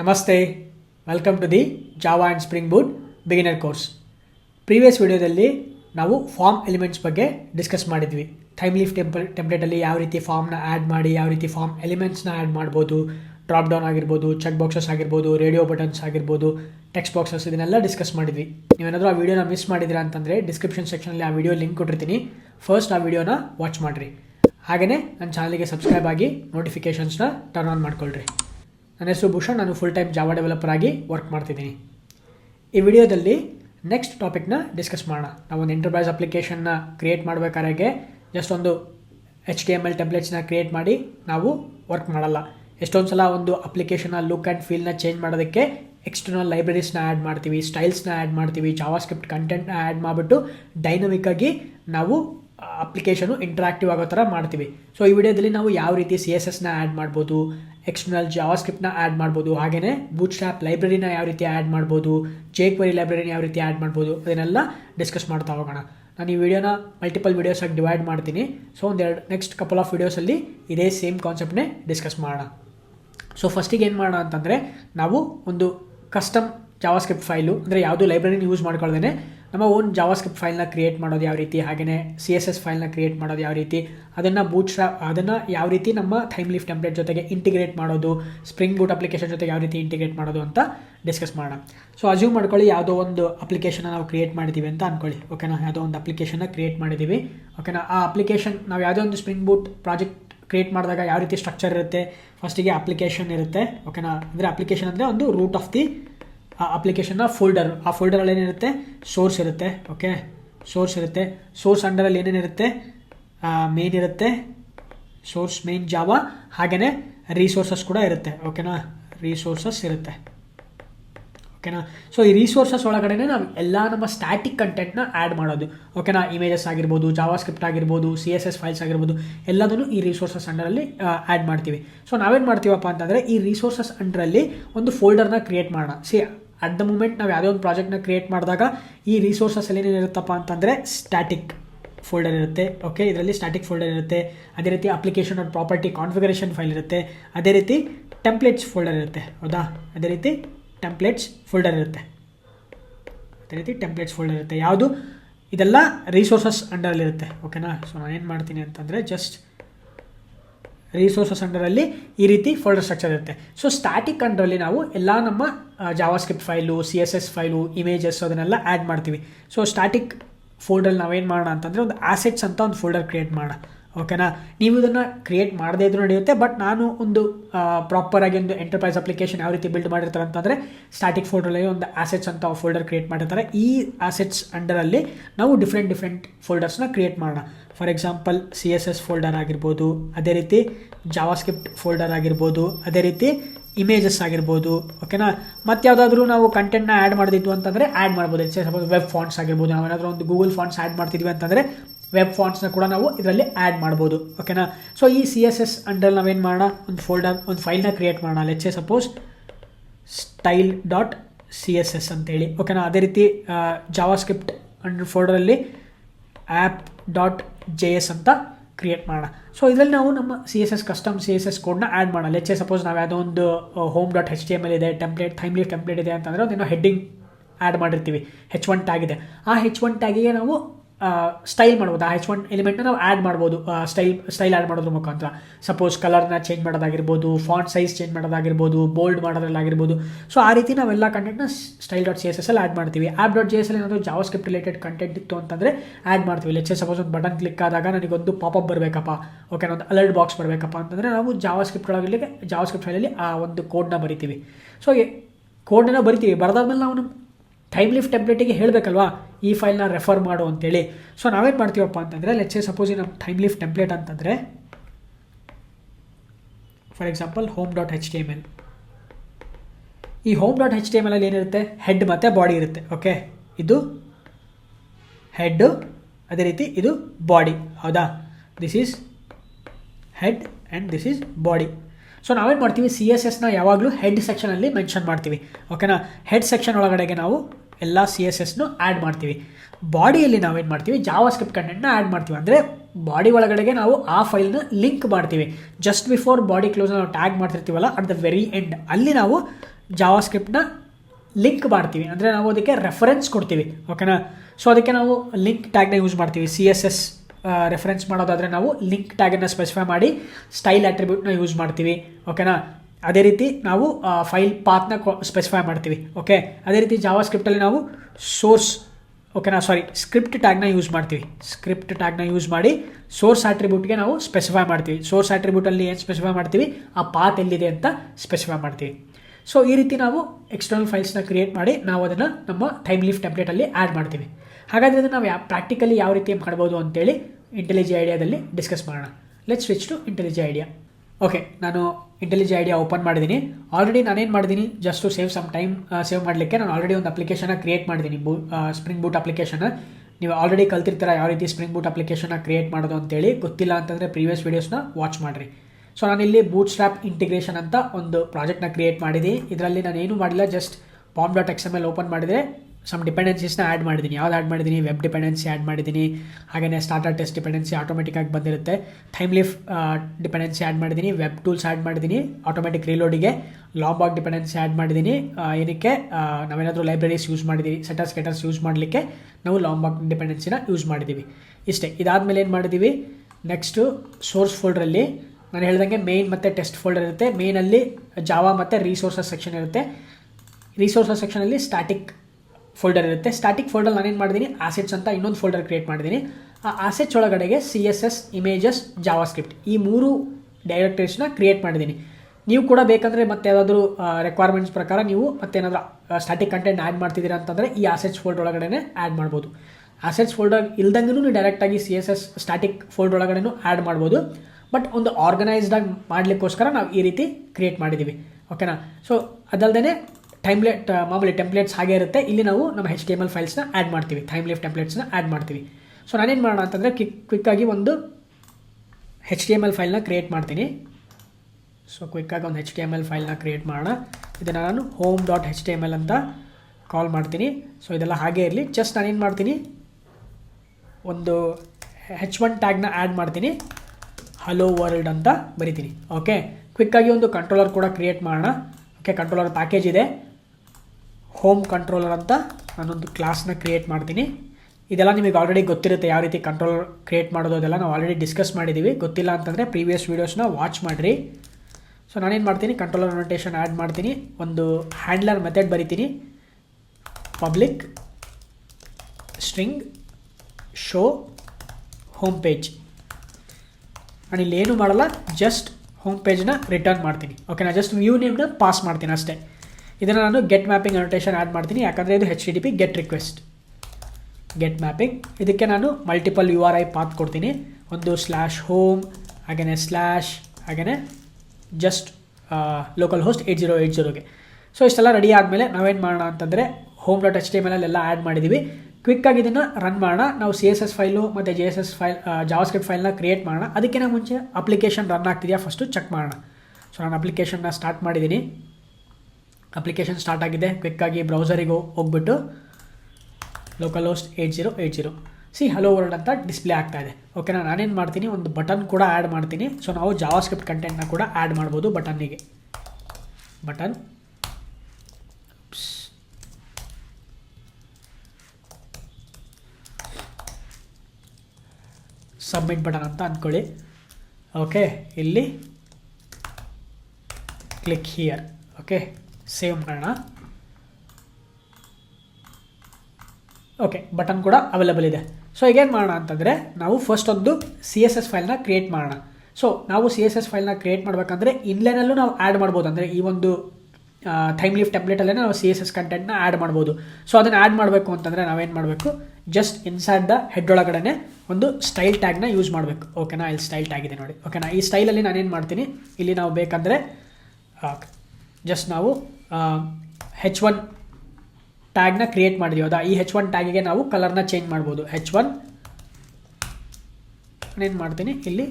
ನಮಸ್ತೆ welcome to the Java and Spring Boot beginner course previous ವಿಡಿಯೋದಲ್ಲಿ ನಾವು form elements ಬಗ್ಗೆ ಡಿಸ್ಕಸ್ ಮಾಡಿದ್ವಿ. ಟೈಮ್ ಲೀಫ್ ಟೆಂಪಲ್ ಟೆಂಪ್ಲೇಟಲ್ಲಿ ಯಾವ ರೀತಿ ಫಾರ್ಮ್ನ ಆ್ಯಡ್ ಮಾಡಿ, ಯಾವ ರೀತಿ ಫಾರ್ಮ್ ಎಲಿಮೆಂಟ್ಸ್ನ ಆ್ಯಡ್ ಮಾಡ್ಬೋದು ಡ್ರಾಪ್ ಡೌನ್ ಆಗಿರ್ಬೋದು ಚೆಕ್ ಬಾಕ್ಸಸ್ ಆಗಿರ್ಬೋದು ರೇಡಿಯೋ ಬಟನ್ಸ್ ಆಗಿರ್ಬೋದು ಟೆಕ್ಸ್ಟ್ ಬಾಕ್ಸಸ್ ಇದನ್ನೆಲ್ಲ ಡಿಸ್ಕಸ್ ಮಾಡಿದ್ವಿ. ನೀವೇನಾದರೂ ಆ ವಿಡಿಯೋನ ಮಿಸ್ ಮಾಡಿದಿರ ಅಂತಂದರೆ ಡಿಸ್ಕ್ರಿಪ್ಷನ್ ಸೆಕ್ಷನಲ್ಲಿ ಆ ವಿಡಿಯೋ ಲಿಂಕ್ ಕೊಟ್ಟಿರ್ತೀನಿ. ಫಸ್ಟ್ ಆ ವಿಡಿಯೋನ ವಾಚ್ ಮಾಡಿರಿ. ಹಾಗೆಯೇ ನನ್ನ ಚಾನಲ್ಗೆ ಸಬ್ಸ್ಕ್ರೈಬ್ ಆಗಿ ನೋಟಿಫಿಕೇಷನ್ಸ್ನ ಟರ್ನ್ ಆನ್ ಮಾಡ್ಕೊಳ್ರಿ. ನನ್ನ ಹೆಸರು ಭೂಷಣ್. ನಾನು ಫುಲ್ ಟೈಮ್ ಜಾವಾ ಡೆವಲಪರ್ ಆಗಿ ವರ್ಕ್ ಮಾಡ್ತಿದ್ದೀನಿ. ಈ ವಿಡಿಯೋದಲ್ಲಿ ನೆಕ್ಸ್ಟ್ ಟಾಪಿಕ್ನ ಡಿಸ್ಕಸ್ ಮಾಡೋಣ. ನಾವು ಒಂದು ಎಂಟರ್ಪ್ರೈಸ್ ಅಪ್ಲಿಕೇಶನ್ನ ಕ್ರಿಯೇಟ್ ಮಾಡಬೇಕಾದ್ರೆ ಜಸ್ಟ್ ಒಂದು ಎಚ್ ಡಿ ಎಂ ಎಲ್ ಟೆಂಪ್ಲೇಟ್ಸ್ನ ಕ್ರಿಯೇಟ್ ಮಾಡಿ ನಾವು ವರ್ಕ್ ಮಾಡಲ್ಲ. ಎಷ್ಟೊಂದು ಸಲ ಒಂದು ಅಪ್ಲಿಕೇಶನ್ನ ಲುಕ್ ಆ್ಯಂಡ್ ಫೀಲ್ನ ಚೇಂಜ್ ಮಾಡೋದಕ್ಕೆ ಎಕ್ಸ್ಟರ್ನಲ್ ಲೈಬ್ರರೀಸ್ನ ಆ್ಯಡ್ ಮಾಡ್ತೀವಿ ಸ್ಟೈಲ್ಸ್ನ ಆ್ಯಡ್ ಮಾಡ್ತೀವಿ ಜಾವಾ ಸ್ಕ್ರಿಪ್ಟ್ ಕಂಟೆಂಟ್ನ ಆ್ಯಡ್ ಮಾಡಿಬಿಟ್ಟು ಡೈನಮಿಕ್ ಆಗಿ ನಾವು ಅಪ್ಲಿಕೇಶನು ಇಂಟ್ರಾಕ್ಟಿವ್ ಆಗೋ ಥರ ಮಾಡ್ತೀವಿ. ಸೊ ಈ ವಿಡಿಯೋದಲ್ಲಿ ನಾವು ಯಾವ ರೀತಿ ಸಿ ಎಸ್ ಎಸ್ನ ಆ್ಯಡ್ ಮಾಡ್ಬೋದು ಎಕ್ಸ್ಟರ್ನಲ್ ಜಾವಾ ಸ್ಕ್ರಿಪ್ಟ್ನ ಆ್ಯಡ್ ಮಾಡ್ಬೋದು. ಹಾಗೆಯೇ ಬೂಟ್ ಸ್ಟ್ಯಾಪ್ ಲೈಬ್ರರಿನ ಯಾವ ರೀತಿ ಆ್ಯಡ್ ಮಾಡ್ಬೋದು ಜೇಕ್ವರಿ ಲೈಬ್ರರಿನ ಯಾವ ರೀತಿ ಆ್ಯಡ್ ಮಾಡ್ಬೋದು, ಅದನ್ನೆಲ್ಲ ಡಿಸ್ಕಸ್ ಮಾಡ್ತಾ ಹೋಗೋಣ. ನಾನು ಈ ವಿಡಿಯೋನ ಮಲ್ಟಿಪಲ್ ವೀಡಿಯೋಸಾಗಿ ಡಿವೈಡ್ ಮಾಡ್ತೀನಿ. ಸೊ ಒಂದೆರಡು ನೆಕ್ಸ್ಟ್ ಕಪಲ್ ಆಫ್ ವೀಡಿಯೋಸಲ್ಲಿ ಇದೇ ಸೇಮ್ ಕಾನ್ಸೆಪ್ಟ್ನೇ ಡಿಸ್ಕಸ್ ಮಾಡೋಣ. ಸೊ ಫಸ್ಟಿಗೆ ಏನು ಮಾಡೋಣ ಅಂತಂದರೆ, ನಾವು ಒಂದು ಕಸ್ಟಮ್ ಜಾವಾ ಸ್ಕ್ರಿಪ್ಟ್ ಫೈಲು ಅಂದರೆ ಯಾವುದೂ ಲೈಬ್ರರಿನ ಯೂಸ್ ಮಾಡ್ಕೊಳ್ದೇ ನಮ್ಮ ಓನ್ ಜಾವಾಸ್ಕ್ರಿಪ್ಟ್ ಫೈಲ್ನ ಕ್ರಿಯೇಟ್ ಮಾಡೋದು ಯಾವ ರೀತಿ ಹಾಗೆಯೇ ಸಿ ಎಸ್ ಎಸ್ ಫೈಲ್ನ ಕ್ರಿಯೇಟ್ ಮಾಡೋದು ಯಾವ ರೀತಿ, ಅದನ್ನು ಬೂಟ್ ಸ್ಟ್ರಾ ಅದನ್ನು ಯಾವ ರೀತಿ ನಮ್ಮ ಥೈಮ್ ಲೀಫ್ ಟೆಂಪ್ಲೇಟ್ ಜೊತೆಗೆ ಇಂಟಿಗ್ರೇಟ್ ಮಾಡೋದು ಸ್ಪ್ರಿಂಗ್ ಬೂಟ್ ಅಪ್ಲಿಕೇಶನ್ ಜೊತೆಗೆ ಯಾವ ರೀತಿ ಇಂಟಿಗ್ರೇಟ್ ಮಾಡೋದು ಅಂತ ಡಿಸ್ಕಸ್ ಮಾಡೋಣ. ಸೊ ಅಸ್ಯೂಮ್ ಮಾಡ್ಕೊಳ್ಳಿ ಯಾವುದೋ ಒಂದು ಅಪ್ಲಿಕೇಶನ್ ನಾವು ಕ್ರಿಯೇಟ್ ಮಾಡಿದ್ದೀವಿ ಅಂತ ಅಂದ್ಕೊಳ್ಳಿ ಓಕೆನಾ ಯಾವುದೋ ಒಂದು ಅಪ್ಲಿಕೇಶನ್ನ ಕ್ರಿಯೇಟ್ ಮಾಡಿದ್ದೀವಿ ಓಕೆನಾ ಆ ಅಪ್ಲಿಕೇಶನ್ ನಾವು ಯಾವುದೋ ಒಂದು ಸ್ಪ್ರಿಂಗ್ ಬೂಟ್ ಪ್ರಾಜೆಕ್ಟ್ ಕ್ರಿಯೇಟ್ ಮಾಡಿದಾಗ ಯಾವ ರೀತಿ ಸ್ಟ್ರಕ್ಚರ್ ಇರುತ್ತೆ ಫಸ್ಟಿಗೆ ಅಪ್ಲಿಕೇಶನ್ ಇರುತ್ತೆ. ಓಕೆನಾ ಅಂದರೆ ಅಪ್ಲಿಕೇಶನ್ ಅಂದರೆ ಒಂದು ರೂಟ್ ಆಫ್ ದಿ ಆ ಅಪ್ಲಿಕೇಶನ್ನ ಫೋಲ್ಡರ್ ಆ ಫೋಲ್ಡರಲ್ಲಿ ಏನಿರುತ್ತೆ? ಸೋರ್ಸ್ ಇರುತ್ತೆ ಓಕೆ ಸೋರ್ಸ್ ಇರುತ್ತೆ. ಸೋರ್ಸ್ ಅಂಡರಲ್ಲಿ ಏನೇನಿರುತ್ತೆ ಮೇನ್ ಇರುತ್ತೆ? ಸೋರ್ಸ್ ಮೇನ್ ಜಾವ ಹಾಗೆಯೇ ರೀಸೋರ್ಸಸ್ ಕೂಡ ಇರುತ್ತೆ ಓಕೆನಾ ರೀಸೋರ್ಸಸ್ ಇರುತ್ತೆ ಓಕೆನಾ ಸೊ ಈ ರಿಸೋರ್ಸಸ್ ಒಳಗಡೆ ನಾವು ಎಲ್ಲ ನಮ್ಮ ಸ್ಟ್ಯಾಟಿಕ್ ಕಂಟೆಂಟ್ನ ಆ್ಯಡ್ ಮಾಡೋದು ಓಕೆನಾ ಇಮೇಜಸ್ ಆಗಿರ್ಬೋದು ಜಾವಾ ಸ್ಕ್ರಿಪ್ಟ್ ಆಗಿರ್ಬೋದು ಸಿ ಎಸ್ ಎಸ್ ಫೈಲ್ಸ್ ಆಗಿರ್ಬೋದು, ಎಲ್ಲದನ್ನು ಈ ರಿಸೋರ್ಸಸ್ ಅಂಡರಲ್ಲಿ ಆ್ಯಡ್ ಮಾಡ್ತೀವಿ. ಸೊ ನಾವೇನು ಮಾಡ್ತೀವಪ್ಪ ಅಂತಂದರೆ ಈ ರಿಸೋರ್ಸಸ್ ಅಂಡರಲ್ಲಿ ಒಂದು ಫೋಲ್ಡರ್ನ ಕ್ರಿಯೇಟ್ ಮಾಡೋಣ. ಸಿ ಅಟ್ ದ ಮೂಮೆಂಟ್ ನಾವು ಯಾವುದೇ ಒಂದು ಪ್ರಾಜೆಕ್ಟ್ನ ಕ್ರಿಯೇಟ್ ಮಾಡಿದಾಗ ಈ ರಿಸೋರ್ಸಸ್ಸಲ್ಲಿ ಏನೇನಿರುತ್ತಪ್ಪ ಅಂತಂದರೆ ಸ್ಟ್ಯಾಟಿಕ್ ಫೋಲ್ಡರ್ ಇರುತ್ತೆ ಓಕೆ ಇದರಲ್ಲಿ ಸ್ಟ್ಯಾಟಿಕ್ ಫೋಲ್ಡರ್ ಇರುತ್ತೆ. ಅದೇ ರೀತಿ application and property configuration file ಇರುತ್ತೆ. ಅದೇ ರೀತಿ ಟೆಂಪ್ಲೇಟ್ಸ್ ಫೋಲ್ಡರ್ ಇರುತ್ತೆ, ಹೌದಾ? ಅದೇ ರೀತಿ ಟೆಂಪ್ಲೇಟ್ಸ್ ಫೋಲ್ಡರ್ ಇರುತ್ತೆ. ಅದೇ ರೀತಿ ಟೆಂಪ್ಲೇಟ್ಸ್ ಫೋಲ್ಡರ್ ಇರುತ್ತೆ. ಯಾವುದು? ಇದೆಲ್ಲ ರಿಸೋರ್ಸಸ್ ಅಂಡರಲ್ಲಿರುತ್ತೆ ಓಕೆನಾ ಸೊ ನಾನು ಏನು ಮಾಡ್ತೀನಿ ಅಂತಂದರೆ ಜಸ್ಟ್ ರಿಸೋರ್ಸಸ್ ಅಂಡರಲ್ಲಿ ಈ ರೀತಿ ಫೋಲ್ಡರ್ ಸ್ಟ್ರಕ್ಚರ್ ಇರುತ್ತೆ. ಸೊ ಸ್ಟಾಟಿಕ್ ಅಂಡರಲ್ಲಿ ನಾವು ಎಲ್ಲ ನಮ್ಮ JavaScript file C S S file images ಅದನ್ನೆಲ್ಲ ಆ್ಯಡ್ ಮಾಡ್ತೀವಿ. ಸೊ ಸ್ಟಾಟಿಕ್ ಫೋಲ್ಡರ್ ನಾವೇನು ಮಾಡೋಣ ಅಂತಂದರೆ, ಒಂದು ಆಸೆಟ್ಸ್ ಅಂತ ಒಂದು ಫೋಲ್ಡರ್ ಕ್ರಿಯೇಟ್ ಮಾಡೋಣ. ಓಕೆನಾ? ನೀವು ಇದನ್ನು ಕ್ರಿಯೇಟ್ ಮಾಡದೇ ಇದ್ರೂ ನಡೆಯುತ್ತೆ ಬಟ್ ನಾನು ಒಂದು ಪ್ರಾಪರಾಗಿ ಒಂದು ಎಂಟರ್ಪ್ರೈಸ್ ಅಪ್ಲಿಕೇಶನ್ ಯಾವ ರೀತಿ ಬಿಲ್ಡ್ ಮಾಡಿರ್ತಾರೆ ಅಂತಂದರೆ ಸ್ಟ್ಯಾಟಿಕ್ ಫೋಲ್ಡರಲ್ಲಿ ಒಂದು ಆಸೆಟ್ಸ್ ಅಂತ ಫೋಲ್ಡರ್ ಕ್ರಿಯೇಟ್ ಮಾಡಿರ್ತಾರೆ. ಈ ಆಸೆಟ್ಸ್ ಅಂಡರಲ್ಲಿ ನಾವು ಡಿಫ್ರೆಂಟ್ ಡಿಫ್ರೆಂಟ್ ಫೋಲ್ಡರ್ಸ್ನ ಕ್ರಿಯೇಟ್ ಮಾಡೋಣ. For example C S S folder ಆಗಿರ್ಬೋದು, ಅದೇ ರೀತಿ ಜಾವಾಸ್ಕ್ರಿಪ್ಟ್ ಫೋಲ್ಡರ್ ಆಗಿರ್ಬೋದು, ಅದೇ ರೀತಿ ಇಮೇಜಸ್ ಆಗಿರ್ಬೋದು, ಓಕೆನಾ? ಮತ್ತು ಯಾವುದಾದ್ರೂ ನಾವು ಕಂಟೆಂಟ್ನ ಆ್ಯಡ್ ಮಾಡಿದ್ವಿ ಅಂತಂದರೆ ಆ್ಯಡ್ ಮಾಡ್ಬೋದು. ಸಪೋಸ್ ವೆಬ್ ಫಾಂಟ್ಸ್ ಆಗಿರ್ಬೋದು ನಾವು ಏನಾದರೂ ಒಂದು ಗೂಗಲ್ ಫಾಂಟ್ಸ್ ಆ್ಯಡ್ ಮಾಡ್ತಿದ್ವಿ ಅಂತಂದರೆ ವೆಬ್ ಫಾಂಟ್ಸ್ನ ಕೂಡ ನಾವು ಇದರಲ್ಲಿ ಆ್ಯಡ್ ಮಾಡ್ಬೋದು ಓಕೆನಾ ಸೊ ಈ ಸಿ ಎಸ್ ಎಸ್ ಅಂಡರಲ್ಲಿ ನಾವೇನು ಮಾಡೋಣ? ಒಂದು ಫೋಲ್ಡರ್ ಒಂದು ಫೈಲ್ನ ಕ್ರಿಯೇಟ್ ಮಾಡೋಣ. Let's say suppose style dot C S S ಅಂತೇಳಿ ಓಕೆನಾ ಅದೇ ರೀತಿ ಜಾವಾ ಸ್ಕ್ರಿಪ್ಟ್ ಅಂಡ್ ಫೋಲ್ಡರಲ್ಲಿ ಆ್ಯಪ್ ಡಾಟ್ ಜೆ ಎಸ್ ಅಂತ ಕ್ರಿಯೇಟ್ ಮಾಡೋಣ. ಸೊ ಇದರಲ್ಲಿ ನಾವು ನಮ್ಮ C S S custom C S S ಕೋಡ್ನ ಆ್ಯಡ್ ಮಾಡೋಣ. ಲೆಚ್ಚೆ ಸಪೋಸ್ ನಾವು ಯಾವುದೋ ಒಂದು home dot H T M L ಇದೆ ಟೆಂಪ್ಲೇಟ್ ಥೈಮ್ಲಿ ಟೆಂಪ್ಲೇಟ್ ಇದೆ ಅಂತಂದರೆ ಅದನ್ನು ಹೆಡ್ಡಿಂಗ್ ಆ್ಯಡ್ ಮಾಡಿರ್ತೀವಿ. ಹೆಚ್ ಒನ್ ಟ್ಯಾಗ್ ಇದೆ. ಆ ಹೆಚ್ ಒನ್ ಟ್ಯಾಗಿಗೆ ನಾವು ಸ್ಟೈಲ್ ಮಾಡ್ಬೋದು. ಆ ಹೆಚ್ ಒನ್ ಎಲಿಮೆಂಟ್ನ ನಾವು ಆ್ಯಡ್ ಮಾಡ್ಬೋದು. ಸ್ಟೈಲ್ ಸ್ಟೈಲ್ ಆ್ಯಡ್ ಮಾಡೋದ್ರ ಮುಖಾಂತರ. ಸಪೋಸ್ ಕಲರ್ನ ಚೇಂಜ್ ಮಾಡೋದಾಗಿರ್ಬೋದು ಫಾಂಟ್ ಸೈಜ್ ಚೇಂಜ್ ಮಾಡೋದಾಗಿರ್ಬೋದು ಬೋಲ್ಡ್ ಮಾಡೋದ್ರಲ್ಲಾಗಿರ್ಬೋದು. ಸೊ ಆ ರೀತಿ ನಾವೆಲ್ಲ ಕಂಟೆಂಟ್ನ style dot C S S ಅಲ್ಲಿ ಆ್ಯಡ್ ಮಾಡ್ತೀವಿ. ಆ್ಯಪ್ ಡಾಟ್ ಜಿ ಎಸ್ ಅಲ್ಲಿ ಏನಾದರೂ ಜಾವಾ ಸ್ಕ್ರಿಪ್ಟ್ ರಿಲೇಟೆಡ್ ಕಂಟೆಂಟ್ ಇತ್ತು ಅಂತಂದರೆ ಆ್ಯಡ್ ಮಾಡ್ತೀವಿ. ಲೆಚ್ಚೆ ಸಪೋಸ್ ಒಂದು ಬಟನ್ ಕ್ಲಿಕ್ ಆದಾಗ ನನಗೊಂದು ಪಾಪಪ್ ಬರಬೇಕಪ್ಪ. ಓಕೆ ಒಂದು ಅಲರ್ಟ್ ಬಾಕ್ಸ್ ಬರಬೇಕಪ್ಪ ಅಂತಂದರೆ ನಾವು ಜಾವ ಸ್ಕ್ರಿಪ್ಟ್ ಒಳಗೆ ಜಾವಾ ಸ್ಕ್ರಿಪ್ಟ್ ಫೈಲಲ್ಲಿ ಆ ಒಂದು ಕೋಡ್ನ ಬರಿತೀವಿ. ಸೊ ಕೋಡ್ನ ಬರಿತೀವಿ. ಬರೆದಾದ್ಮೇಲೆ ನಾವು ಟೈಮ್ ಲಿಫ್ಟ್ ಟೆಂಪ್ಲೇಟಿಗೆ ಹೇಳಬೇಕಲ್ವಾ? ಈ ಫೈಲ್ನ ರೆಫರ್ ಮಾಡು ಅಂತೇಳಿ. ಸೊ ನಾವೇನು ಮಾಡ್ತೀವಪ್ಪ ಅಂತಂದರೆ ಲೆಚ್ಚೆ ಸಪೋಸ್ ನಮ್ಮ ಟೈಮ್ ಲಿಫ್ಟ್ ಟೆಂಪ್ಲೇಟ್ ಅಂತಂದರೆ for example home dot H T M L ಈ home dot H T M L ಏನಿರುತ್ತೆ? ಹೆಡ್ ಮತ್ತು ಬಾಡಿ ಇರುತ್ತೆ ಓಕೆ ಇದು ಹೆಡ್ಡು ಅದೇ ರೀತಿ ಇದು ಬಾಡಿ ಹೌದಾ? This is head and this is body so ನಾವೇನು ಮಾಡ್ತೀವಿ? ಸಿ ಎಸ್ ಎಸ್ನ ಯಾವಾಗಲೂ ಹೆಡ್ ಸೆಕ್ಷನಲ್ಲಿ ಮೆನ್ಷನ್ ಮಾಡ್ತೀವಿ. ಓಕೆನಾ ಹೆಡ್ ಸೆಕ್ಷನ್ ಒಳಗಡೆಗೆ ನಾವು ಎಲ್ಲ ಸಿ ಎಸ್ ಎಸ್ನು ಆ್ಯಡ್ ಮಾಡ್ತೀವಿ. ಬಾಡಿಯಲ್ಲಿ ನಾವೇನು ಮಾಡ್ತೀವಿ? ಜಾವಾ ಸ್ಕ್ರಿಪ್ಟ್ ಕಂಟೆಂಟ್ನ ಆ್ಯಡ್ ಮಾಡ್ತೀವಿ. ಅಂದರೆ ಬಾಡಿ ಒಳಗಡೆಗೆ ನಾವು ಆ ಫೈಲ್ನ ಲಿಂಕ್ ಮಾಡ್ತೀವಿ. ಜಸ್ಟ್ ಬಿಫೋರ್ ಬಾಡಿ ಕ್ಲೋಸ್ ನಾವು ಟ್ಯಾಗ್ ಮಾಡ್ತಿರ್ತೀವಲ್ಲ ಅಟ್ ದ ವೆರಿ ಎಂಡ್ ಅಲ್ಲಿ ನಾವು ಜಾವಾ ಸ್ಕ್ರಿಪ್ಟ್ನ ಲಿಂಕ್ ಮಾಡ್ತೀವಿ. ಅಂದರೆ ನಾವು ಅದಕ್ಕೆ ರೆಫರೆನ್ಸ್ ಕೊಡ್ತೀವಿ. ಓಕೆನಾ ಸೊ ಅದಕ್ಕೆ ನಾವು ಲಿಂಕ್ ಟ್ಯಾಗ್ನ ಯೂಸ್ ಮಾಡ್ತೀವಿ. ಸಿ ಎಸ್ ಎಸ್ ರೆಫರೆನ್ಸ್ ಮಾಡೋದಾದರೆ ನಾವು ಲಿಂಕ್ ಟ್ಯಾಗನ್ನು ಸ್ಪೆಸಿಫೈ ಮಾಡಿ ಸ್ಟೈಲ್ ಆ್ಯಟ್ರಿಬ್ಯೂಟ್ನ ಯೂಸ್ ಮಾಡ್ತೀವಿ ಓಕೆನಾ ಅದೇ ರೀತಿ ನಾವು ಫೈಲ್ ಪಾತ್ನ ಸ್ಪೆಸಿಫೈ ಮಾಡ್ತೀವಿ ಓಕೆ ಅದೇ ರೀತಿ ಜಾವಾ ಸ್ಕ್ರಿಪ್ಟಲ್ಲಿ ನಾವು ಸೋರ್ಸ್ ಓಕೆನಾ ಸಾರಿ ಸ್ಕ್ರಿಪ್ಟ್ ಟ್ಯಾಗ್ನ ಯೂಸ್ ಮಾಡ್ತೀವಿ. ಸ್ಕ್ರಿಪ್ಟ್ ಟ್ಯಾಗ್ನ ಯೂಸ್ ಮಾಡಿ ಸೋರ್ಸ್ ಆಟ್ರಿಬ್ಯೂಟ್ಗೆ ನಾವು ಸ್ಪೆಸಿಫೈ ಮಾಡ್ತೀವಿ. ಸೋರ್ಸ್ ಆಟ್ರಿಬ್ಯೂಟಲ್ಲಿ ಏನು ಸ್ಪೆಸಿಫೈ ಮಾಡ್ತೀವಿ? ಆ ಪಾತ್ ಎಲ್ಲಿದೆ ಅಂತ ಸ್ಪೆಸಿಫೈ ಮಾಡ್ತೀವಿ. ಸೊ ಈ ರೀತಿ ನಾವು ಎಕ್ಸ್ಟರ್ನಲ್ ಫೈಲ್ಸ್ನ ಕ್ರಿಯೇಟ್ ಮಾಡಿ ನಾವು ಅದನ್ನು ನಮ್ಮ ಟೈಮ್ ಲೀಫ್ ಟೆಂಪ್ಲೇಟಲ್ಲಿ ಆ್ಯಡ್ ಮಾಡ್ತೀವಿ. ಹಾಗಾದರೆ ಅದನ್ನು ನಾವು ಯಾವ ಪ್ರಾಕ್ಟಿಕಲಿ ಯಾವ ರೀತಿ ಮಾಡ್ಬೋದು ಅಂತೇಳಿ ಇಂಟೆಲಿಜಿ ಐಡಿಯಾದಲ್ಲಿ ಡಿಸ್ಕಸ್ ಮಾಡೋಣ. Let switch to IntelliJ IDEA okay ನಾನು ಇಂಟೆಲಿಜಿ ಐಡಿಯಾ ಓಪನ್ ಮಾಡಿದ್ದೀನಿ ಆಲ್ರೆಡಿ ನಾನೇನು ಮಾಡಿದ್ದೀನಿ just to save some time save ಮಾಡಲಿಕ್ಕೆ ನಾನು ಆಲ್ರೆಡಿ ಒಂದು ಅಪ್ಲಿಕೇಶನ್ನ ಕ್ರಿಯೇಟ್ ಮಾಡಿದ್ದೀನಿ ಬೂ ಸ್ಪ್ರಿಂಗ್ ಬೂಟ್ ಅಪ್ಲಿಕೇಶನ್ ನೀವು ಆಲ್ರೆಡಿ ಕಲ್ತಿರ್ತೀರ ಯಾವ ರೀತಿ ಸ್ಪ್ರಿಂಗ್ ಬೂಟ್ ಅಪ್ಲಿಕೇಶನ್ನ ಕ್ರಿಯೇಟ್ ಮಾಡೋದು ಅಂತೇಳಿ? ಗೊತ್ತಿಲ್ಲ ಅಂತಂದರೆ ಪ್ರೀವಿಯಸ್ ವೀಡಿಯೋಸ್ನ ವಾಚ್ ಮಾಡಿರಿ. ಸೊ ನಾನಿಲ್ಲಿ ಬೂಟ್ ಸ್ಟ್ರಾಪ್ ಇಂಟಿಗ್ರೇಷನ್ ಅಂತ ಒಂದು ಪ್ರಾಜೆಕ್ಟ್ನ ಕ್ರಿಯೇಟ್ ಮಾಡಿದ್ದೀನಿ ಇದರಲ್ಲಿ ನಾನು ಏನು ಮಾಡಿಲ್ಲ just pom dot X M L open ಮಾಡಿದರೆ ಸಮ್ ಡಿಪೆಂಡೆನ್ಸೀಸ್ನ ಆ್ಯಡ್ ಮಾಡಿದ್ದೀನಿ ಯಾವ್ದು ಆ್ಯಡ್ ಮಾಡಿದ್ದೀನಿ ವೆಬ್ ಡಿಪೆಂಡೆನ್ಸಿ ಆ್ಯಡ್ ಮಾಡಿದ್ದೀನಿ ಹಾಗೆಯೇ ಸ್ಟಾರ್ಟರ್ ಟೆಸ್ಟ್ ಡಿಪೆಂಡೆನ್ಸಿ ಆಟೋಮೆಟಿಕ್ಕಾಗಿ ಬಂದಿರುತ್ತೆ. ಟೈಮ್ ಲೀಫ್ ಡಿಪೆಂಡೆನ್ಸಿ ಆ್ಯಡ್ ಮಾಡಿದ್ದೀನಿ ವೆಬ್ ಟೂಲ್ಸ್ ಆ್ಯಡ್ ಮಾಡಿದ್ದೀನಿ ಆಟೋಮೆಟಿಕ್ ರೀಲೋಡಿಗೆ ಲಾಂಬಾಗ್ ಡಿಪೆಂಡೆನ್ಸಿ ಆ್ಯಡ್ ಮಾಡಿದ್ದೀನಿ ಏನಕ್ಕೆ? ನಾವೇನಾದರೂ ಲೈಬ್ರರೀಸ್ ಯೂಸ್ ಮಾಡಿದ್ದೀವಿ ಸೆಟರ್ಸ್ ಸ್ಕೆಟರ್ಸ್ ಯೂಸ್ ಮಾಡಲಿಕ್ಕೆ ನಾವು ಲಾಂಬಾಗ್ ಡಿಪೆಂಡೆನ್ಸಿನ ಯೂಸ್ ಮಾಡಿದ್ದೀವಿ ಇಷ್ಟೇ. ಇದಾದಮೇಲೆ ಏನು ಮಾಡಿದ್ದೀವಿ ನೆಕ್ಸ್ಟು ಸೋರ್ಸ್ ಫೋಲ್ಡ್ರಲ್ಲಿ ನಾನು ಹೇಳ್ದಂಗೆ ಮೇನ್ ಮತ್ತು ಟೆಸ್ಟ್ ಫೋಲ್ಡರ್ ಇರುತ್ತೆ. ಮೇನಲ್ಲಿ ಜಾವಾ ಮತ್ತು ರಿಸೋರ್ಸಸ್ ಸೆಕ್ಷನ್ ಇರುತ್ತೆ. ರಿಸೋರ್ಸಸ್ ಸೆಕ್ಷನಲ್ಲಿ ಸ್ಟ್ಯಾಟಿಕ್ ಫೋಲ್ಡರ್ ಇರುತ್ತೆ. ಸ್ಟಾಟಿಕ್ ಫೋಲ್ಡರ್ ನಾನೇನು ಮಾಡಿದ್ದೀನಿ ಆಸೆಟ್ಸ್ ಅಂತ ಇನ್ನೊಂದು ಫೋಲ್ಡರ್ ಕ್ರಿಯೇಟ್ ಮಾಡಿದ್ದೀನಿ ಆ ಆಸೆಟ್ಸ್ ಒಳಗಡೆಗೆ C S S images JavaScript ಈ ಮೂರು ಡೈರೆಕ್ಟರೀಸ್ನ ಕ್ರಿಯೇಟ್ ಮಾಡಿದ್ದೀನಿ ನೀವು ಕೂಡ ಬೇಕಂದರೆ ಮತ್ತೆ ಯಾವುದಾದ್ರೂ ರೆಕ್ವೈರ್ಮೆಂಟ್ಸ್ ಪ್ರಕಾರ ನೀವು ಮತ್ತೇನಾದ್ರೂ ಸ್ಟಾಟಿಕ್ ಕಂಟೆಂಟ್ ಆ್ಯಡ್ ಮಾಡ್ತಿದ್ದೀರಾ ಅಂತಂದರೆ ಈ ಆಸೆಟ್ಸ್ ಫೋಲ್ಡ್ ಒಳಗಡೆ ಆ್ಯಡ್ ಮಾಡ್ಬೋದು. ಆಸೆಟ್ಸ್ ಫೋಲ್ಡರ್ ಇಲ್ದಂಗೂ ನೀವು ಡೈರೆಕ್ಟಾಗಿ C S S static fold ಒಳಗಡೆನೂ add ಮಾಡ್ಬೋದು. ಬಟ್ ಒಂದು ಆರ್ಗನೈಸ್ಡಾಗಿ ಮಾಡಲಿಕ್ಕೋಸ್ಕರ ನಾವು ಈ ರೀತಿ ಕ್ರಿಯೇಟ್ ಮಾಡಿದ್ದೀವಿ ಓಕೆನಾ ಸೊ ಅದಲ್ಲದೆ ಟೈಮ್ಲೆಟ್ ಮಾಮೂಲಿ ಟೆಂಪ್ಲೇಟ್ಸ್ ಹಾಗೆ ಇರುತ್ತೆ. ಇಲ್ಲಿ ನಾವು ನಮ್ಮ ಹೆಚ್ ಟಿ ಎಂ ಎಲ್ ಫೈಲ್ಸ್ನ ಆ್ಯಡ್ ಮಾಡ್ತೀವಿ. ಟೈಮ್ ಲೈಫ್ ಟೆಂಪ್ಲೇಟ್ಸ್ನ ಆ್ಯಡ್ ಮಾಡ್ತೀವಿ. ಸೊ ನಾನೇನು ಮಾಡೋಣ ಅಂತಂದರೆ ಕ್ವಿಕ್ ಕ್ವಿಕ್ಕಾಗಿ ಒಂದು ಹೆಚ್ ಟಿ ಎಂ ಎಲ್ ಫೈಲ್ನ ಕ್ರಿಯೇಟ್ ಮಾಡ್ತೀನಿ. ಸೊ ಕ್ವಿಕ್ಕಾಗಿ ಒಂದು ಹೆಚ್ ಟಿ ಎಂ ಎಲ್ ಫೈಲ್ನ ಕ್ರಿಯೇಟ್ ಮಾಡೋಣ. ಇದನ್ನು ನಾನು home dot H T M L ಅಂತ ಕಾಲ್ ಮಾಡ್ತೀನಿ. ಸೊ ಇದೆಲ್ಲ ಹಾಗೇ ಇರಲಿ. ಜಸ್ಟ್ ನಾನೇನು ಮಾಡ್ತೀನಿ? ಒಂದು ಹೆಚ್ ಒನ್ ಟ್ಯಾಗ್ನ ಆ್ಯಡ್ ಮಾಡ್ತೀನಿ. ಹಲೋ ವರ್ಲ್ಡ್ ಅಂತ ಬರಿತೀನಿ. ಓಕೆ ಕ್ವಿಕ್ಕಾಗಿ ಒಂದು ಕಂಟ್ರೋಲರ್ ಕೂಡ ಕ್ರಿಯೇಟ್ ಮಾಡೋಣ. ಓಕೆ ಕಂಟ್ರೋಲರ್ ಪ್ಯಾಕೇಜ್ ಇದೆ. ಹೋಮ್ ಕಂಟ್ರೋಲರ್ ಅಂತ ನಾನೊಂದು ಕ್ಲಾಸ್ನ ಕ್ರಿಯೇಟ್ ಮಾಡ್ತೀನಿ. ಇದೆಲ್ಲ ನಿಮಗೆ ಆಲ್ರೆಡಿ ಗೊತ್ತಿರುತ್ತೆ ಯಾವ ರೀತಿ ಕಂಟ್ರೋಲರ್ ಕ್ರಿಯೇಟ್ ಮಾಡೋದು ಅದೆಲ್ಲ ನಾವು ಆಲ್ರೆಡಿ ಡಿಸ್ಕಸ್ ಮಾಡಿದ್ದೀವಿ ಗೊತ್ತಿಲ್ಲ ಅಂತಂದರೆ ಪ್ರೀವಿಯಸ್ ವೀಡಿಯೋಸ್ನ ವಾಚ್ ಮಾಡಿರಿ. ಸೊ ನಾನೇನು ಮಾಡ್ತೀನಿ ಕಂಟ್ರೋಲರ್ ನೊಟೇಷನ್ ಆ್ಯಡ್ ಮಾಡ್ತೀನಿ. ಒಂದು ಹ್ಯಾಂಡ್ಲರ್ ಮೆಥಡ್ ಬರಿತೀನಿ. Public string show home page ನಾನು ಇಲ್ಲಿ ಏನು ಮಾಡಲ್ಲ ಜಸ್ಟ್ ಹೋಮ್ ಪೇಜ್ನ ರಿಟರ್ನ್ ಮಾಡ್ತೀನಿ. ಓಕೆ ನಾನು ಜಸ್ಟ್ ವ್ಯೂ ನೇಮ್ನ ಪಾಸ್ ಮಾಡ್ತೀನಿ ಅಷ್ಟೇ. ಇದನ್ನು ನಾನು ಗೆಟ್ ಮ್ಯಾಪಿಂಗ್ ಅನೋಟೇಷನ್ ಆ್ಯಡ್ ಮಾಡ್ತೀನಿ, ಯಾಕಂದರೆ ಇದು H T P get request get mapping ಇದಕ್ಕೆ ನಾನು multiple U R I path ಕೊಡ್ತೀನಿ. ಒಂದು ಸ್ಲ್ಯಾಶ್ ಹೋಮ್ ಹಾಗೆಯೇ ಸ್ಲ್ಯಾಶ್ ಹಾಗೆಯೇ just local host eight zero eight ಜೀರೋಗೆ so ಇಷ್ಟೆಲ್ಲ ರೆಡಿ ಆದಮೇಲೆ ನಾವೇನು ಮಾಡೋಣ ಅಂತಂದರೆ home dot H T M ಎಲ್ಲ ಆ್ಯಡ್ ಮಾಡಿದ್ದೀವಿ ಕ್ವಿಕ್ಕಾಗಿ ಇದನ್ನು ರನ್ ಮಾಡೋಣ. ನಾವು ಸಿ ಎಸ್ ಎಸ್ ಫೈಲು ಮತ್ತು J S S file JavaScript ಫೈಲ್ನ create ಮಾಡೋಣ. ಅದಕ್ಕಿಂತ ಮುಂಚೆ ಅಪ್ಲಿಕೇಶನ್ ರನ್ ಆಗ್ತಿದೆಯಾ? ಫಸ್ಟು ಚೆಕ್ ಮಾಡೋಣ. ಸೊ ನಾನು ಅಪ್ಲಿಕೇಶನ್ನ ಸ್ಟಾರ್ಟ್ ಮಾಡಿದ್ದೀನಿ ಅಪ್ಲಿಕೇಶನ್ ಸ್ಟಾರ್ಟ್ ಆಗಿದೆ. ಕ್ವಿಕ್ಕಾಗಿ ಬ್ರೌಸರಿಗೆ ಹೋಗ್ಬಿಟ್ಟು local host eight zero eight zero see hello world ಅಂತ ಡಿಸ್ಪ್ಲೇ ಆಗ್ತಾ ಇದೆ. ಓಕೆನಾ ನಾನೇನು ಮಾಡ್ತೀನಿ, ಒಂದು ಬಟನ್ ಕೂಡ ಆ್ಯಡ್ ಮಾಡ್ತೀನಿ. ಸೊ ನಾವು ಜಾವಾ ಸ್ಕ್ರಿಪ್ಟ್ ಕಂಟೆಂಟ್ನ ಕೂಡ ಆ್ಯಡ್ ಮಾಡ್ಬೋದು ಬಟನ್ನಿಗೆ ಬಟನ್ ಸಬ್ಮಿಟ್ ಬಟನ್ ಅಂತ ಅಂದ್ಕೊಳ್ಳಿ ಓಕೆ ಇಲ್ಲಿ ಕ್ಲಿಕ್ ಹಿಯರ್ ಓಕೆ ಸೇವ್ ಮಾಡೋಣ ಓಕೆ ಬಟನ್ ಕೂಡ ಅವೈಲೇಬಲ್ ಇದೆ. ಸೊ ಈಗೇನು ಮಾಡೋಣ ಅಂತಂದರೆ, ನಾವು ಫಸ್ಟ್ ಒಂದು ಸಿ ಎಸ್ ಎಸ್ ಫೈಲ್ನ ಕ್ರಿಯೇಟ್ ಮಾಡೋಣ. ಸೊ ನಾವು ಸಿ ಎಸ್ ಎಸ್ ಫೈಲ್ನ ಕ್ರಿಯೇಟ್ ಮಾಡಬೇಕಂದ್ರೆ ಇನ್ಲೈನಲ್ಲೂ ನಾವು ಆ್ಯಡ್ ಮಾಡ್ಬೋದು. ಅಂದರೆ, ಈ ಒಂದು ಟೈಮ್ ಲೀಫ್ ಟೆಂಪ್ಲೇಟಲ್ಲೇ ನಾವು ಸಿ ಎಸ್ ಎಸ್ ಕಂಟೆಂಟ್ನ ಆ್ಯಡ್ ಮಾಡ್ಬೋದು. ಸೊ ಅದನ್ನು ಆ್ಯಡ್ ಮಾಡಬೇಕು ಅಂತಂದರೆ ನಾವೇನು ಮಾಡಬೇಕು? ಜಸ್ಟ್ ಇನ್ಸೈಡ್ ದ ಹೆಡ್ ಒಳಗಡೆ ಒಂದು ಸ್ಟೈಲ್ ಟ್ಯಾಗ್ನ ಯೂಸ್ ಮಾಡಬೇಕು. ಓಕೆನಾ ಇಲ್ಲಿ ಸ್ಟೈಲ್ ಟ್ಯಾಗ್ ಇದೆ ನೋಡಿ. ಓಕೆನಾ ಈ ಸ್ಟೈಲಲ್ಲಿ ನಾನೇನು ಮಾಡ್ತೀನಿ? ಇಲ್ಲಿ ನಾವು ಬೇಕಂದರೆ ಜಸ್ಟ್ ನಾವು ಹೆಚ್ ಒನ್ ಟ್ಯಾಗ್ನ ಕ್ರಿಯೇಟ್ ಮಾಡಿದೀವಿ. ಹೌದಾ? ಈ ಹೆಚ್ ಒನ್ ಟ್ಯಾಗಿಗೆ ನಾವು ಕಲರ್ನ ಚೇಂಜ್ ಮಾಡ್ಬೋದು. ಹೆಚ್ ಒನ್ ಏನು ಮಾಡ್ತೀನಿ? ಇಲ್ಲಿ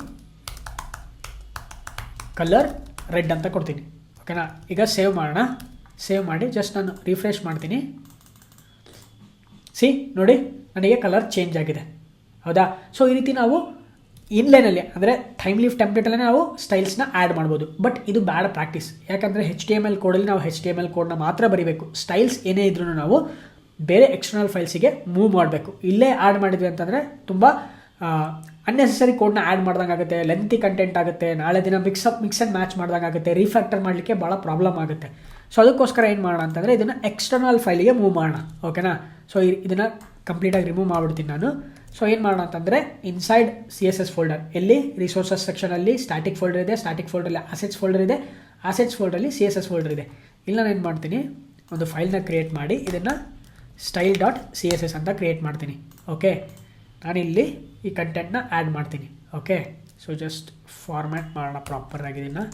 ಕಲರ್ ರೆಡ್ ಅಂತ ಕೊಡ್ತೀನಿ. ಓಕೆನಾ ಈಗ ಸೇವ್ ಮಾಡೋಣ. ಸೇವ್ ಮಾಡಿ ಜಸ್ಟ್ ನಾನು ರಿಫ್ರೆಶ್ ಮಾಡ್ತೀನಿ. ಸಿ ನೋಡಿ, ನನಗೆ ಕಲರ್ ಚೇಂಜ್ ಆಗಿದೆ. ಹೌದಾ? ಸೊ ಈ ರೀತಿ ನಾವು ಇನ್ಲೈನಲ್ಲಿ ಅಂದರೆ ಟೈಮ್ ಲೀಫ್ ಟೆಂಪ್ಲೇಟಲ್ಲೇ ನಾವು ಸ್ಟೈಲ್ಸ್ನ ಆ್ಯಡ್ ಮಾಡ್ಬೋದು. ಬಟ್ ಇದು ಬ್ಯಾಡ್ ಪ್ರಾಕ್ಟೀಸ್ ಯಾಕಂದರೆ ಹೆಚ್ ಟಿ ಎಂ ಎಲ್ ಕೋಡಲ್ಲಿ ನಾವು ಹೆಚ್ ಟಿ ಎಂ ಎಲ್ ಕೋಡ್ನ ಮಾತ್ರ ಬರೀಬೇಕು. ಸ್ಟೈಲ್ಸ್ ಏನೇ ಇದ್ರೂ ನಾವು ಬೇರೆ ಎಕ್ಸ್ಟರ್ನಲ್ ಫೈಲ್ಸಿಗೆ ಮೂವ್ ಮಾಡಬೇಕು. ಇಲ್ಲೇ ಆ್ಯಡ್ ಮಾಡಿದ್ವಿ ಅಂತಂದರೆ ತುಂಬ ಅನ್ನೆಸೆಸರಿ ಕೋಡ್ನ ಆ್ಯಡ್ ಮಾಡ್ದಂಗೆ ಆಗುತ್ತೆ ಲೆಂತಿ ಕಂಟೆಂಟ್ ಆಗುತ್ತೆ, ನಾಳೆ ದಿನ mix up mix and match ಮಾಡ್ದಂಗೆ ಆಗುತ್ತೆ ರೀಫ್ಯಾಕ್ಟರ್ ಮಾಡಲಿಕ್ಕೆ ಭಾಳ ಪ್ರಾಬ್ಲಮ್ ಆಗುತ್ತೆ. ಸೊ ಅದಕ್ಕೋಸ್ಕರ ಏನು ಮಾಡೋಣ ಅಂತಂದರೆ ಇದನ್ನು ಎಕ್ಸ್ಟರ್ನಲ್ ಫೈಲಿಗೆ ಮೂವ್ ಮಾಡೋಣ. ಓಕೆನಾ ಸೊ ಇದನ್ನು ಕಂಪ್ಲೀಟಾಗಿ ರಿಮೂವ್ ಮಾಡಿಬಿಡ್ತೀನಿ ನಾನು. ಸೊ ಏನು ಮಾಡೋಣ ಅಂತಂದರೆ inside C S S folder ಎಲ್ಲಿ? ರಿಸೋರ್ಸಸ್ ಸೆಕ್ಷನಲ್ಲಿ ಸ್ಟ್ಯಾಟಿಕ್ ಫೋಲ್ಡರ್ ಇದೆ ಸ್ಟ್ಯಾಟಿಕ್ ಫೋಲ್ಡರಲ್ಲಿ ಅಸೆಟ್ಸ್ ಫೋಲ್ಡರ್ ಇದೆ ಅಸೆಟ್ಸ್ ಫೋಲ್ಡರಲ್ಲಿ ಸಿ ಎಸ್ ಎಸ್ ಫೋಲ್ಡರ್ ಇದೆ. ಇಲ್ಲಿ ನಾನು ಏನು ಮಾಡ್ತೀನಿ? ಒಂದು ಫೈಲ್ನ ಕ್ರಿಯೇಟ್ ಮಾಡಿ, ಇದನ್ನು style dot C S S ಅಂತ ಕ್ರಿಯೇಟ್ ಮಾಡ್ತೀನಿ. ಓಕೆ ನಾನಿಲ್ಲಿ ಈ ಕಂಟೆಂಟ್ನ ಆ್ಯಡ್ ಮಾಡ್ತೀನಿ. ಓಕೆ ಸೊ ಜಸ್ಟ್ ಫಾರ್ಮ್ಯಾಟ್ ಮಾಡೋಣ ಪ್ರಾಪರಾಗಿ ಇದನ್ನು.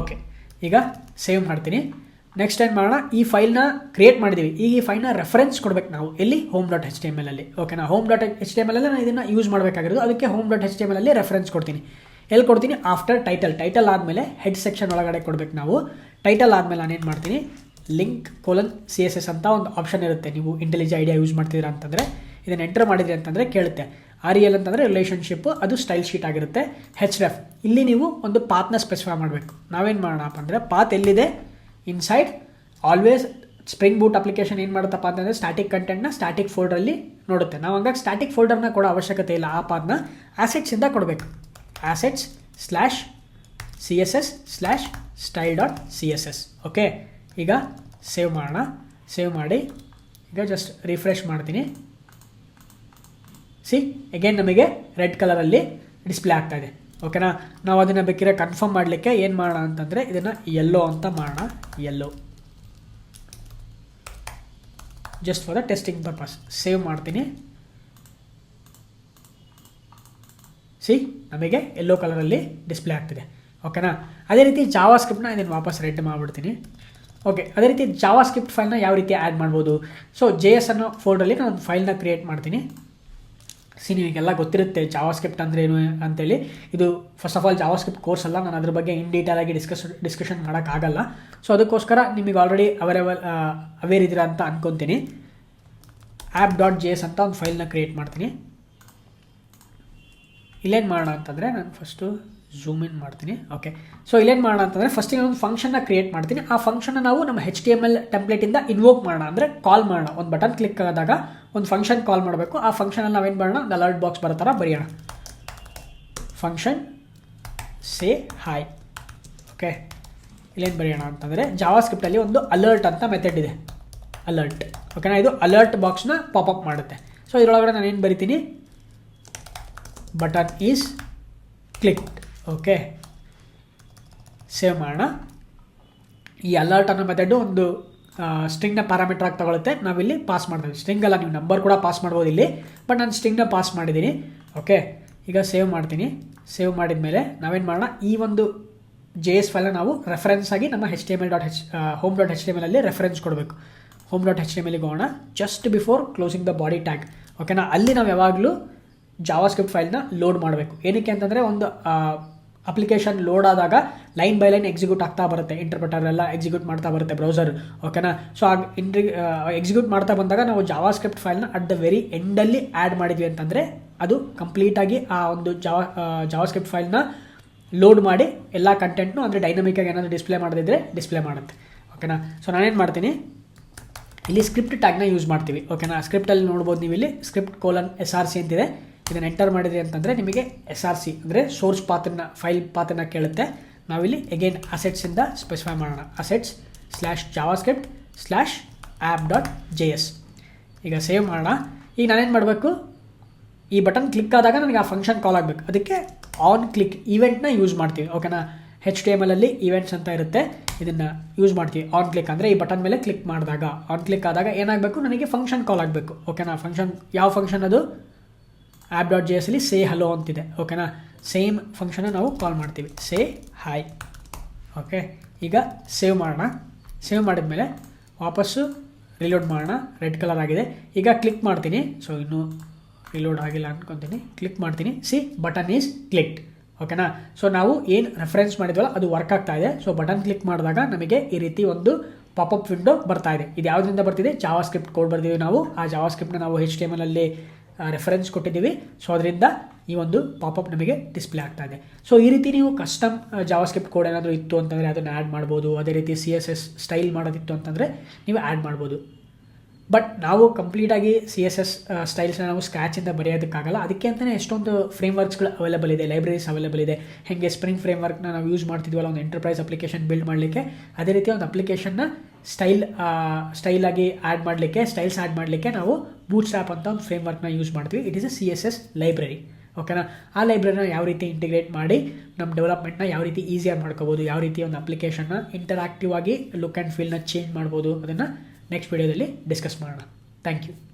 ಓಕೆ ಈಗ ಸೇವ್ ಮಾಡ್ತೀನಿ. ನೆಕ್ಸ್ಟ್ ಏನು ಮಾಡೋಣ, ಈ ಫೈಲ್ನ ಕ್ರಿಯೇಟ್ ಮಾಡಿದ್ದೀವಿ ಈಗ ಈ ಫೈಲ್ನ ರೆಫರೆನ್ಸ್ ಕೊಡಬೇಕು ನಾವು. ಎಲ್ಲಿ? Home dot H T M L ಅಲ್ಲಿ home dot H T M L ನಾನು ಇದನ್ನು ಯೂಸ್ ಮಾಡಬೇಕಾಗಿರೋದು. ಅದಕ್ಕೆ home dot H T M L reference ಕೊಡ್ತೀನಿ. ಎಲ್ಲಿ ಕೊಡ್ತೀನಿ? ಆಫ್ಟರ್ ಟೈಟಲ್ ಟೈಟಲ್ ಆದಮೇಲೆ ಹೆಡ್ ಸೆಕ್ಷನ್ ಒಳಗಡೆ ಕೊಡಬೇಕು ನಾವು. ಟೈಟಲ್ ಆದಮೇಲೆ ಏನು ಮಾಡ್ತೀನಿ? Link colon C S S ಅಂತ ಒಂದು ಆಪ್ಷನ್ ಇರುತ್ತೆ. ನೀವು ಇಂಟೆಲಿಜೆ ಐಡಿಯಾ ಯೂಸ್ ಮಾಡ್ತಿದ್ದೀರಾ ಅಂತಂದರೆ, ಇದನ್ನು ಎಂಟರ್ ಮಾಡಿದ್ರಿ ಅಂತಂದರೆ ಕೇಳುತ್ತೆ. ಆರ್ ಎಲ್ ಅಂತಂದರೆ ರಿಲೇಷನ್ಶಿಪ್ ಅದು ಸ್ಟೈಲ್ ಶೀಟ್ ಆಗಿರುತ್ತೆ. ಹೆಚ್ ರೆಫ್ ಇಲ್ಲಿ ನೀವು ಒಂದು ಪಾತ್ನ ಸ್ಪೆಸಿಫೈ ಮಾಡಬೇಕು. ನಾವೇನು ಮಾಡೋಣಪ್ಪ ಅಂದರೆ ಪಾತ್ ಎಲ್ಲಿದೆ? Inside always Spring Boot application ಏನು ಮಾಡುತ್ತಪ್ಪ ಅಂತಂದರೆ ಸ್ಟಾಟಿಕ್ ಕಂಟೆಂಟ್ನ ಸ್ಟಾಟಿಕ್ ಫೋಲ್ಡರಲ್ಲಿ ನೋಡುತ್ತೆ. ನಾವು ಹಂಗಾಗಿ ಸ್ಟಾಟಿಕ್ ಫೋಲ್ಡರ್ನ ಕೊಡೋ ಅವಶ್ಯಕತೆ ಇಲ್ಲ. ಆ ಪಾದನ್ನ ಆಸೆಟ್ಸಿಂದ ಕೊಡಬೇಕು. Assets slash C S S slash style dot C S S okay ಈಗ ಸೇವ್ ಮಾಡೋಣ. ಸೇವ್ ಮಾಡಿ. ಈಗ ಜಸ್ಟ್ ರಿಫ್ರೆಶ್ ಮಾಡ್ತೀನಿ. ಸಿ ಅಗೇನ್ ನಮಗೆ ರೆಡ್ ಕಲರಲ್ಲಿ ಡಿಸ್ಪ್ಲೇ ಆಗ್ತಾ ಇದೆ. ಓಕೆನಾ ನಾವು ಅದನ್ನು ಬೇಕಿದ್ರೆ ಕನ್ಫರ್ಮ್ ಮಾಡಲಿಕ್ಕೆ ಏನು ಮಾಡೋಣ ಅಂತಂದರೆ ಇದನ್ನು ಎಲ್ಲೋ ಅಂತ ಮಾಡೋಣ yellow just for the testing purpose save ಮಾಡ್ತೀನಿ. ಸಿ ನಮಗೆ ಎಲ್ಲೋ ಕಲರಲ್ಲಿ ಡಿಸ್ಪ್ಲೇ ಆಗ್ತಿದೆ. ಓಕೆನಾ ಅದೇ ರೀತಿ ಜಾವಾ ಸ್ಕ್ರಿಪ್ಟ್ನ ಇದನ್ನು ವಾಪಸ್ ರೆಡ್ ಮಾಡಿಬಿಡ್ತೀನಿ. ಓಕೆ ಅದೇ ರೀತಿ ಜಾವಾ ಸ್ಕ್ರಿಪ್ಟ್ ಫೈಲ್ನ ಯಾವ ರೀತಿ ಆ್ಯಡ್ ಮಾಡ್ಬೋದು? ಸೊ ಜೆ ಎಸ್ ಅನ್ನೋ ಫೋಲ್ಡರಲ್ಲಿ ನಾನು ಒಂದು ಫೈಲ್ನ ಕ್ರಿಯೇಟ್ ಮಾಡ್ತೀನಿ. ಸಿ ನಿಮಗೆಲ್ಲ ಗೊತ್ತಿರುತ್ತೆ ಜಾವಾ ಸ್ಕ್ರಿಪ್ಟ್ ಅಂದರೆ ಏನು ಅಂತೇಳಿ. ಇದು first of all JavaScript course ಅಲ್ಲ, ನಾನು ಅದ್ರ ಬಗ್ಗೆ ಇನ್ ಡೀಟೇಲ್ ಆಗಿ ಡಿಸ್ಕಸ್ ಡಿಸ್ಕಷನ್ ಮಾಡೋಕ್ಕಾಗಲ್ಲ ಸೊ ಅದಕ್ಕೋಸ್ಕರ ನಿಮಗೆ ಆಲ್ರೆಡಿ ಅವೈಲೇಬಲ್ ಅವೇರ್ ಇದ್ದೀರಾ ಅಂತ ಅನ್ಕೊತೀನಿ. ಆ್ಯಪ್ ಡಾಟ್ ಜಿ ಎಸ್ ಅಂತ ಒಂದು ಫೈಲ್ನ ಕ್ರಿಯೇಟ್ ಮಾಡ್ತೀನಿ. ಇಲ್ಲೇನು ಮಾಡೋಣ ಅಂತಂದರೆ ನಾನು ಫಸ್ಟು ಝೂಮ್ ಇನ್ ಮಾಡ್ತೀನಿ. ಓಕೆ ಸೊ ಇಲ್ಲೇನು ಮಾಡೋಣ ಅಂತಂದರೆ ಫಸ್ಟಿಗೆ ಒಂದು ಫಂಕ್ಷನ್ನ ಕ್ರಿಯೇಟ್ ಮಾಡ್ತೀನಿ. ಆ ಫಂಕ್ಷನ್ನ ನಾವು ನಮ್ಮ ಹೆಚ್ ಟಿ ಎಂ ಎಲ್ ಟೆಂಪ್ಲೇಟಿಂದ ಇನ್ವೋಕ್ ಮಾಡೋಣ. ಅಂದರೆ ಕಾಲ್ ಮಾಡೋಣ. ಒಂದು ಬಟನ್ ಕ್ಲಿಕ್ ಆದಾಗ ಒಂದು ಫಂಕ್ಷನ್ ಕಾಲ್ ಮಾಡಬೇಕು. ಆ ಫಂಕ್ಷನಲ್ಲಿ ನಾವೇನು ಮಾಡೋಣ? ಒಂದು ಅಲರ್ಟ್ ಬಾಕ್ಸ್ ಬರೋ ಥರ ಬರೆಯೋಣ. ಫಂಕ್ಷನ್ ಸೇ ಹಾಯ್ ಓಕೆ ಇಲ್ಲೇನು ಬರೆಯೋಣ ಅಂತಂದರೆ ಜಾವಾ ಸ್ಕ್ರಿಪ್ಟಲ್ಲಿ ಒಂದು ಅಲರ್ಟ್ ಅಂತ ಮೆಥಡ್ ಇದೆ. ಅಲರ್ಟ್ ಓಕೆನಾ ಇದು ಅಲರ್ಟ್ ಬಾಕ್ಸ್ನ ಪಾಪಪ್ ಮಾಡುತ್ತೆ. ಸೊ ಇದರೊಳಗಡೆ ನಾನು ಏನು ಬರಿತೀನಿ? Button is clicked okay save ಮಾಡೋಣ. ಈ ಅಲರ್ಟ್ ಅನ್ನೋ ಮೆಥಡು ಒಂದು ಸ್ಟ್ರಿಂಗ್ನ ಪ್ಯಾರಾಮೀಟರ್ ಆಗಿ ತಗೊಳುತ್ತೆ. ನಾವಿಲ್ಲಿ ಪಾಸ್ ಮಾಡ್ತೀವಿ. ಸ್ಟ್ರಿಂಗ್ ಅಲ್ಲ, ನೀವು ನಂಬರ್ ಕೂಡ ಪಾಸ್ ಮಾಡ್ಬೋದು ಇಲ್ಲಿ. ಬಟ್ ನಾನು ಸ್ಟ್ರಿಂಗ್ನ ಪಾಸ್ ಮಾಡಿದ್ದೀನಿ ಓಕೆ ಈಗ ಸೇವ್ ಮಾಡ್ತೀನಿ. ಸೇವ್ ಮಾಡಿದ ಮೇಲೆ ನಾವೇನು ಮಾಡೋಣ? ಈ ಒಂದು ಜೆ ಎಸ್ ಫೈಲ್ನ ನಾವು ರೆಫರೆನ್ಸ್ ಆಗಿ ನಮ್ಮ H T M L dot H home dot H T M ಎಲ್ಲಲ್ಲಿ reference ಕೊಡಬೇಕು. Home dot H T M ಎಲ್ಗೆ ಹೋಗೋಣ. Just before closing the body tag ಓಕೆನಾ ಅಲ್ಲಿ ನಾವು ಯಾವಾಗಲೂ ಜಾವಾ ಸ್ಕ್ರಿಪ್ಟ್ ಫೈಲ್ನ ಲೋಡ್ ಮಾಡಬೇಕು. ಏನಕ್ಕೆ ಅಂತಂದರೆ ಒಂದು ಅಪ್ಲಿಕೇಶನ್ ಲೋಡ್ ಆದಾಗ ಲೈನ್ ಬೈ ಲೈನ್ ಎಕ್ಸಿಕ್ಯೂಟ್ ಆಗ್ತಾ ಬರುತ್ತೆ ಇಂಟರ್ಪ್ರಿಟರ್ ಎಲ್ಲ ಎಕ್ಸಿಕ್ಯೂಟ್ ಮಾಡ್ತಾ ಬರುತ್ತೆ ಬ್ರೌಸರ್ ಓಕೆನಾ ಸೊ ಆಗ ಇಂಟ್ರಿ ಎಕ್ಸಿಕ್ಯೂಟ್ ಮಾಡ್ತಾ ಬಂದಾಗ ನಾವು ಜಾವಾ ಸ್ಕ್ರಿಪ್ಟ್ ಫೈಲ್ನ ಅಟ್ ದ ವೆರಿ ಎಂಡಲ್ಲಿ ಆ್ಯಡ್ ಮಾಡಿದ್ವಿ ಅಂತಂದರೆ ಅದು ಕಂಪ್ಲೀಟಾಗಿ ಆ ಒಂದು ಜಾವಾ ಜಾವಾ ಸ್ಕ್ರಿಪ್ಟ್ ಫೈಲ್ನ ಲೋಡ್ ಮಾಡಿ ಎಲ್ಲ ಕಂಟೆಂಟ್ನು ಅಂದರೆ ಡೈನಮಿಕಾಗಿ ಏನಾದರೂ ಡಿಸ್ಪ್ಲೇ ಮಾಡದಿದ್ದರೆ ಡಿಸ್ಪ್ಲೇ ಮಾಡುತ್ತೆ ಓಕೆನಾ ಸೊ ನಾನೇನು ಮಾಡ್ತೀನಿ? ಇಲ್ಲಿ ಸ್ಕ್ರಿಪ್ಟ್ ಟ್ಯಾಗ್ನ ಯೂಸ್ ಮಾಡ್ತೀವಿ ಓಕೆನಾ ಸ್ಕ್ರಿಪ್ಟಲ್ಲಿ ನೋಡ್ಬೋದು ನೀವು ಇಲ್ಲಿ script colon S R C ಅಂತಿದೆ. ಇದನ್ನು ಎಂಟರ್ ಮಾಡಿದ್ರಿ ಅಂತಂದರೆ ನಿಮಗೆ ಎಸ್ ಆರ್ ಸಿ ಅಂದರೆ ಸೋರ್ಸ್ ಪಾತ್ರನ ಫೈಲ್ ಪಾತ್ರನ ಕೇಳುತ್ತೆ. ನಾವಿಲ್ಲಿ ಎಗೇನ್ ಅಸೆಟ್ಸಿಂದ ಸ್ಪೆಸಿಫೈ ಮಾಡೋಣ. Assets slash JavaScript slash app dot J S ಈಗ ಸೇವ್ ಮಾಡೋಣ. ಈಗ ನಾನೇನು ಮಾಡಬೇಕು? ಈ ಬಟನ್ ಕ್ಲಿಕ್ ಆದಾಗ ನನಗೆ ಆ ಫಂಕ್ಷನ್ ಕಾಲ್ ಆಗಬೇಕು. ಅದಕ್ಕೆ ಆನ್ ಕ್ಲಿಕ್ ಈವೆಂಟ್ನ ಯೂಸ್ ಮಾಡ್ತೀವಿ. ಓಕೆನಾ ಹೆಚ್ ಟಿ ಎಂ ಎಲಲ್ಲಿ ಈವೆಂಟ್ಸ್ ಅಂತ ಇರುತ್ತೆ. ಇದನ್ನು ಯೂಸ್ ಮಾಡ್ತೀವಿ. ಆನ್ ಕ್ಲಿಕ್ ಅಂದರೆ ಈ ಬಟನ್ ಮೇಲೆ ಕ್ಲಿಕ್ ಮಾಡಿದಾಗ. ಆನ್ ಕ್ಲಿಕ್ ಆದಾಗ ಏನಾಗಬೇಕು? ನನಗೆ ಫಂಕ್ಷನ್ ಕಾಲ್ ಆಗಬೇಕು. ಓಕೆನಾ ಫಂಕ್ಷನ್ ಯಾವ ಫಂಕ್ಷನ್ ಅದು? ಆ್ಯಪ್ ಡಾಟ್ ಜಿ ಎಸ್ ಅಲ್ಲಿ ಸೇ ಹಲೋ ಅಂತಿದೆ. ಓಕೆನಾ ಸೇಮ್ ಫಂಕ್ಷನ್ನ ನಾವು ಕಾಲ್ ಮಾಡ್ತೀವಿ. ಸೇ ಹಾಯ್ ಓಕೆ ಈಗ ಸೇವ್ ಮಾಡೋಣ. ಸೇವ್ ಮಾಡಿದ್ಮೇಲೆ ವಾಪಸ್ಸು ರಿಲೋಡ್ ಮಾಡೋಣ. ರೆಡ್ ಕಲರ್ ಆಗಿದೆ. ಈಗ ಕ್ಲಿಕ್ ಮಾಡ್ತೀನಿ. ಸೊ ಇನ್ನೂ ರಿಲೋಡ್ ಆಗಿಲ್ಲ ಅನ್ಕೊತೀನಿ. ಕ್ಲಿಕ್ ಮಾಡ್ತೀನಿ. ಸಿ ಬಟನ್ ಈಸ್ ಕ್ಲಿಕ್ಡ್ ಓಕೆನಾ ಸೊ ನಾವು ಏನು ರೆಫರೆನ್ಸ್ ಮಾಡಿದ್ವಲ್ಲ, ಅದು ವರ್ಕ್ ಆಗ್ತಾ ಇದೆ. ಸೊ ಬಟನ್ ಕ್ಲಿಕ್ ಮಾಡಿದಾಗ ನಮಗೆ ಈ ರೀತಿ ಒಂದು ಪಾಪಪ್ ವಿಂಡೋ ಬರ್ತಾ ಇದೆ. ಇದು ಯಾವುದರಿಂದ ಬರ್ತಿದೆ? ಜಾವಾ ಸ್ಕ್ರಿಪ್ಟ್ ಕೋಡ್ ಬರ್ತೀವಿ ನಾವು. ಆ ಜಾವಾ ಸ್ಕ್ರಿಪ್ಟ್ನ ನಾವು ಹೆಚ್ ಟಿ ಎಂ ಅಲ್ಲಿ ರೆಫರೆನ್ಸ್ ಕೊಟ್ಟಿದ್ದೀವಿ. ಸೊ ಅದರಿಂದ ಈ ಒಂದು ಪಾಪಪ್ ನಮಗೆ ಡಿಸ್ಪ್ಲೇ ಆಗ್ತಾ ಇದೆ. ಸೊ ಈ ರೀತಿ ನೀವು ಕಸ್ಟಮ್ ಜಾವಾ ಸ್ಕ್ರಿಪ್ಟ್ ಕೋಡ್ ಏನಾದರೂ ಇತ್ತು ಅಂತಂದರೆ ಅದನ್ನು ಆ್ಯಡ್ ಮಾಡ್ಬೋದು. ಅದೇ ರೀತಿ ಸಿ ಎಸ್ ಎಸ್ ಸ್ಟೈಲ್ ಮಾಡೋದಿತ್ತು ಅಂತಂದರೆ ನೀವು ಆ್ಯಡ್ ಮಾಡ್ಬೋದು. ಬಟ್ ನಾವು ಕಂಪ್ಲೀಟಾಗಿ ಸಿ ಎಸ್ ಎಸ್ ಸ್ಟೈಲ್ಸ್ನ ನಾವು ಸ್ಕ್ಯಾಚಿಂದ ಬರೆಯೋದಕ್ಕಾಗಲ್ಲ. ಅದಕ್ಕೆ ಅಂತಲೇ ಎಷ್ಟೊಂದು ಫ್ರೇಮ್ ವರ್ಕ್ಸ್ಗಳು ಅವೈಲೇಬಲ್ ಇದೆ ಲೈಬ್ರರೀಸ್ ಅವೈಲೇಬಲ್ ಇದೆ. ಹೇಗೆ ಸ್ಪ್ರಿಂಗ್ ಫ್ರೇಮ್ ವರ್ಕ್ನ ನಾವು ಯೂಸ್ ಮಾಡ್ತಿದ್ವಲ್ಲ, ಒಂದು ಎಂಟರ್ಪ್ರೈಸ್ ಅಪ್ಲಿಕೇಶನ್ ಬಿಲ್ಡ್ ಮಾಡಲಿಕ್ಕೆ. ಅದೇ ರೀತಿ ಒಂದು ಅಪ್ಲಿಕೇಶನ್ನ ಸ್ಟೈಲ್ ಸ್ಟೈಲಾಗಿ ಆ್ಯಡ್ ಮಾಡಲಿಕ್ಕೆ ಸ್ಟೈಲ್ಸ್ ಆ್ಯಡ್ ಮಾಡಲಿಕ್ಕೆ ನಾವು ಬೂಟ್ ಸ್ಟ್ಯಾಪ್ ಅಂತ ಒಂದು ಫ್ರೇಮ್ ವರ್ಕ್ನ ಯೂಸ್ ಮಾಡ್ತೀವಿ. It is a C S S library ಓಕೆನಾ ಆ ಲೈಬ್ರರಿನ ಯಾವ ರೀತಿ ಇಂಟಿಗ್ರೇಟ್ ಮಾಡಿ ನಮ್ಮ ಡೆವಲಪ್ಮೆಂಟ್ನ ಯಾವ ರೀತಿ ಈಸಿಯಾಗಿ ಮಾಡ್ಕೋಬೋದು, ಯಾವ ರೀತಿ ಒಂದು ಅಪ್ಲಿಕೇಶನ್ನ ಇಂಟರಾಕ್ಟಿವ್ ಆಗಿ ಲುಕ್ ಆ್ಯಂಡ್ ಫೀಲ್ನ ಚೇಂಜ್ ಮಾಡ್ಬೋದು, ಅದನ್ನು ನೆಕ್ಸ್ಟ್ ವೀಡಿಯೋದಲ್ಲಿ ಡಿಸ್ಕಸ್ ಮಾಡೋಣ. Thank you